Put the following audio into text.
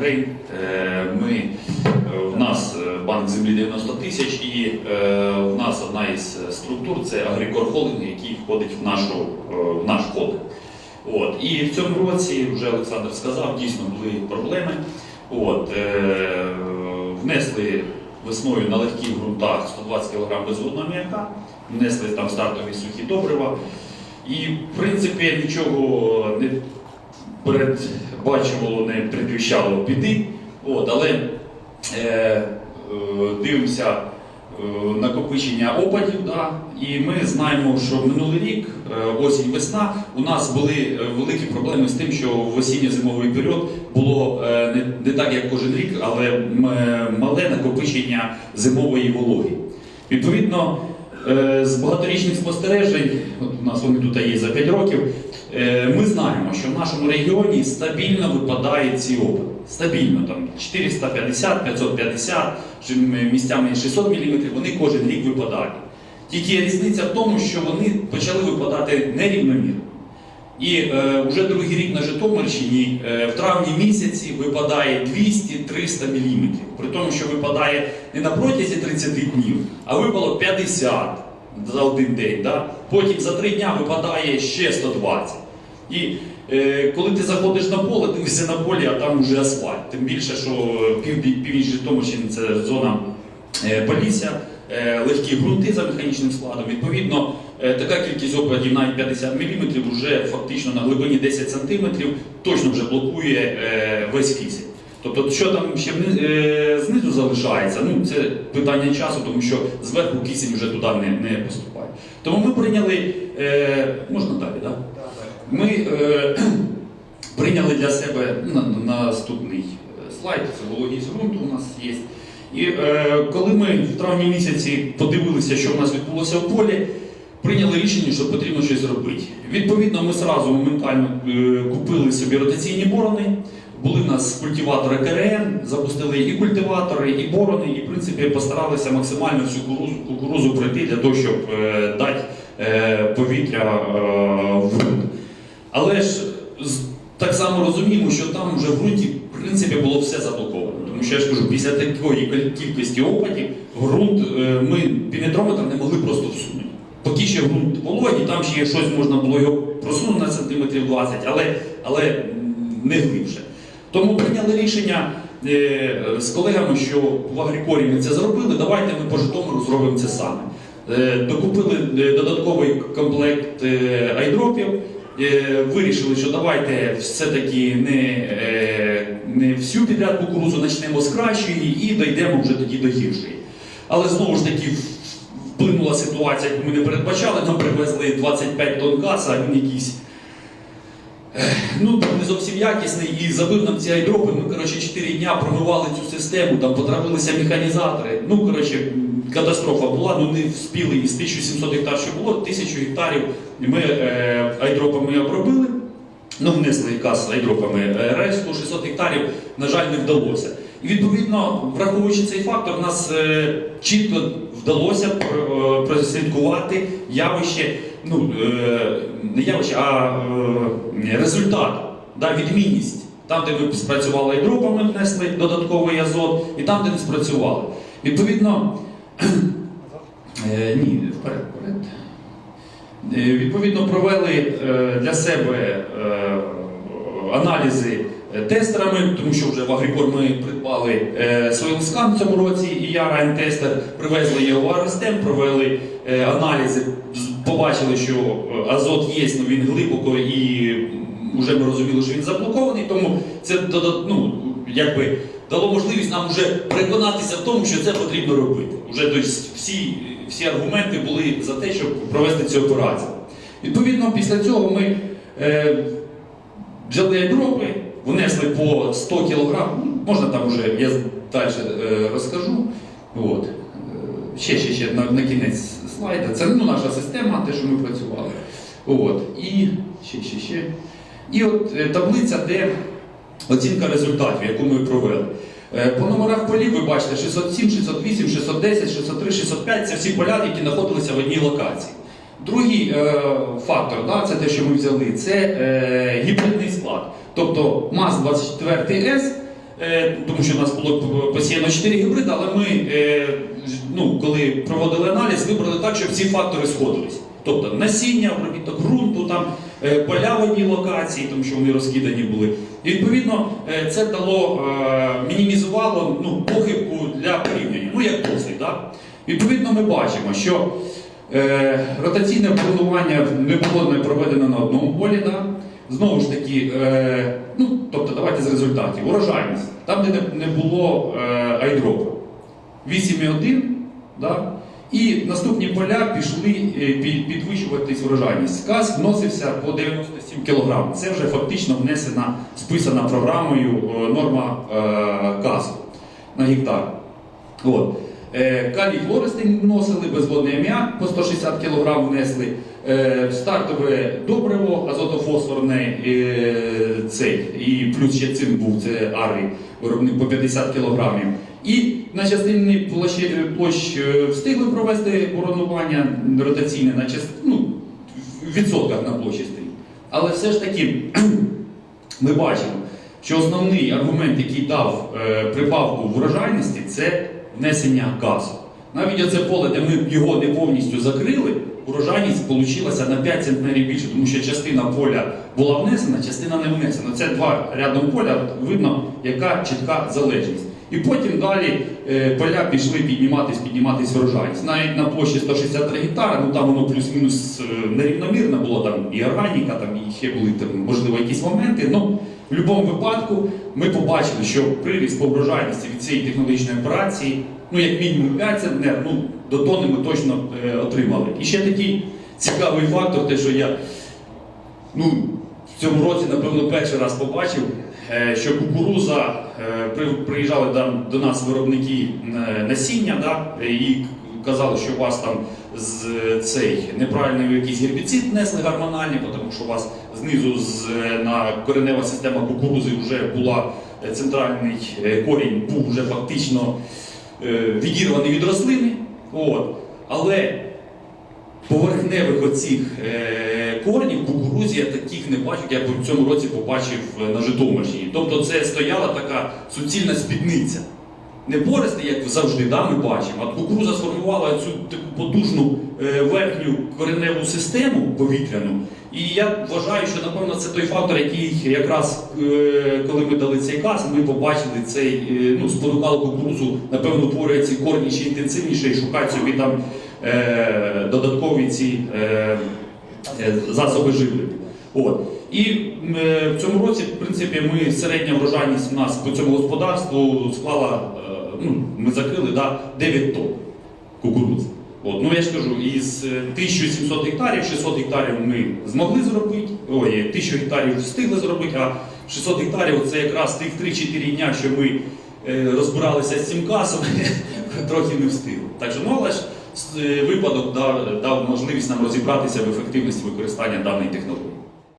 Грейн. Е, Ми, е, в нас е, банк землі 90 тисяч і в нас одна із структур це Агрікор Холдинг, який входить в, нашу, в наш холдинг. От. І в цьому році, вже Олександр сказав, дійсно були проблеми. От, внесли весною на легких ґрунтах 120 кг безводного м'яка, внесли там стартові сухі добрива. І, в принципі, нічого не передбачувало, не предвіщало біди. От, але е, е, дивимося е, накопичення опадів. Да, і ми знаємо, що минулий рік, е, осінь-весна, у нас були е, великі проблеми з тим, що в осінньо-зимовий період було е, не, не так, як кожен рік, але е, мале накопичення зимової вологи. Відповідно, з багаторічних спостережень, от у нас вони тут є за 5 років, е, ми знаємо, що в нашому регіоні стабільно випадають ці опади. Стабільно, там 450, 550, місцями 600 мм, вони кожен рік випадають. Тільки різниця в тому, що вони почали випадати нерівномірно. І е, вже другий рік на Житомирщині е, в травні місяці випадає 200-300 мм. При тому, що випадає не на протязі 30 днів, а випало 50 за один день. Да? Потім за три дня випадає ще 120. І е, коли ти заходиш на поле, дивишся на полі, а там вже асфальт. Тим більше, що пів, північ Житомирщини це зона е, Полісся, е, легкі ґрунти за механічним складом. Відповідно, е, така кількість опадів, навіть 50 мм, вже фактично на глибині 10 см точно вже блокує е, весь кисень. Тобто, що там ще е, знизу залишається, ну це питання часу, тому що зверху кисень вже туди не, не поступає. Тому ми прийняли, е, можна далі. Да? Ми е, прийняли для себе на, на наступний е, слайд, це вологість ґрунту у нас є. І е, коли ми в травні місяці подивилися, що в нас відбулося в полі, прийняли рішення, що потрібно щось робити. Відповідно, ми зразу моментально е, купили собі ротаційні борони. Були в нас культиватори КРН, запустили і культиватори, і борони, і в принципі постаралися максимально всю кукурузу, кукурузу пройти для того, щоб е, дати е, повітря е, в ґрунт. Але ж так само розуміємо, що там вже в ґрунті в принципі було все заблоковано. Тому що я ж кажу, після такої кількості опадів ґрунт е, ми пінетрометр не могли просто всунути. Поки ще ґрунт вологий, там ще щось можна було його просунути на сантиметрів 20, але, але не глибше. Тому прийняли рішення е, з колегами, що в Агрікорі ми це зробили, давайте ми по Житомиру зробимо це саме. Е, Докупили е, додатковий комплект айдропів, вирішили, що давайте все-таки не, не всю підряд кукурузу почнемо з кращої і дійдемо вже тоді до гіршої. Але знову ж таки вплинула ситуація, яку ми не передбачали, нам привезли 25 тонн газу, а він якийсь ну, там не зовсім якісний і забив нам ці айдропи. Ми, коротше, 4 дня промивали цю систему, там потравилися механізатори. Ну, коротше, катастрофа була, ну не вспіли із 1700 гектар, що було, 1000 гектарів ми е, айдропами обробили. Ну, внесли якраз айдропами е, решту 600 гектарів, на жаль, не вдалося. І відповідно, враховуючи цей фактор, нас е, чітко вдалося е, прослідкувати явище, ну е, не явище, а е, результат, да, відмінність. Там, де ми спрацювали айдропами, внесли додатковий азот, і там, де не спрацювали. Відповідно, е, ні, вперед, вперед. Е, Відповідно, провели е, для себе е, аналізи е, тестерами, тому що вже в Агрікор ми придбали е, Soilscan в цьому році і Яра тестер привезли його в Арестем, провели е, аналізи, побачили, що е, азот є, але він глибоко і вже ми розуміли, що він заблокований, тому це ну, якби дало можливість нам вже переконатися в тому, що це потрібно робити. Уже тобто, всі, всі аргументи були за те, щоб провести цю операцію. Відповідно, після цього ми е, взяли айдропи, внесли по 100 кг, ну, можна там вже, я далі е, розкажу. От. Е, Ще, ще, ще на, на кінець слайда. Це ну, наша система, те, що ми працювали. От. І ще, ще, ще. І от е, таблиця, де оцінка результатів, яку ми провели. Е, По номерах полів ви бачите 607, 608, 610, 603, 605 це всі поля, які знаходилися в одній локації. Другий е, фактор, да, це те, що ми взяли, це е, гібридний склад. Тобто МАЗ-24С е, тому що у нас було посіяно 4 гібриди, але ми, е, ну, коли проводили аналіз, вибрали так, щоб всі фактори сходились. Тобто насіння, обробіток ґрунту, там, поля в одній локації, тому що вони розкидані були. І відповідно е, це дало, е, мінімізувало ну, похибку для порівняння, ну як досвід. Да? Відповідно, ми бачимо, що е, ротаційне планування не було не проведено на одному полі. Да? Знову ж таки, е, ну, тобто давайте з результатів. Урожайність. Там, де не, було е, айдропу. 8,1, да? І наступні поля пішли е, підвищуватись врожайність. Каз вносився по 97 кг. Це вже фактично внесена, списана програмою е, норма е, казу на гектар. От. Е, Калій хлористин вносили, безводний аміак по 160 кг внесли, е, стартове добриво, азотофосфорне е, цей, і плюс ще цим був це арі, виробник по 50 кг. І на частині площі, площ встигли провести боронування ротаційне на част, ну, в відсотках на площі стоїть. Але все ж таки ми бачимо, що основний аргумент, який дав прибавку в врожайності, це внесення газу. Навіть оце поле, де ми його не повністю закрили, урожайність вийшла на 5 центнерів більше, тому що частина поля була внесена, частина не внесена. Це два рядом поля, видно, яка чітка залежність. І потім далі е, поля пішли підніматись, підніматись врожайність. Навіть на площі 163 гектари, ну там воно плюс-мінус е, нерівномірно було, там і органіка, там і ще були там, можливо якісь моменти. Ну, в будь-якому випадку ми побачили, що приріст по врожайності від цієї технологічної операції, ну як мінімум 5 центнер, ну до тони ми точно е, отримали. І ще такий цікавий фактор, те, що я ну, в цьому році, напевно, перший раз побачив, е, що кукуруза е, при- приїжджали там до нас виробники е, насіння, да, і казали, що у вас там з цей неправильний якийсь гербіцид внесли гормональний, тому що у вас знизу з, на коренева система кукурузи вже була центральний е, корінь, був вже фактично е, відірваний від рослини. От. Але поверхневих оцих е, коренів кукурузі я таких не бачу, я в цьому році побачив на Житомирщині. Тобто це стояла така суцільна спідниця. Не пористи, як завжди, да, ми бачимо, а кукуруза сформувала цю таку потужну е, верхню кореневу систему повітряну. І я вважаю, що напевно це той фактор, який якраз е, коли ми дали цей каз, ми побачили цей, е, ну, спонукали кукурузу, напевно, творює ці корні ще інтенсивніше і шукають собі там додаткові ці засоби живлення. От. І е, в цьому році, в принципі, ми середня врожайність у нас по цьому господарству склала, е, ну, ми закрили да, 9 тонн кукурудзи. От, ну я ж кажу, із е, 1700 гектарів, 600 гектарів ми змогли зробити, ой, 1000 гектарів встигли зробити, а 600 гектарів це якраз тих 3-4 дня, що ми е, розбиралися з цим касом, трохи не встигли. Так що, ну, але ж е, випадок дав, дав можливість нам розібратися в ефективності використання даної технології.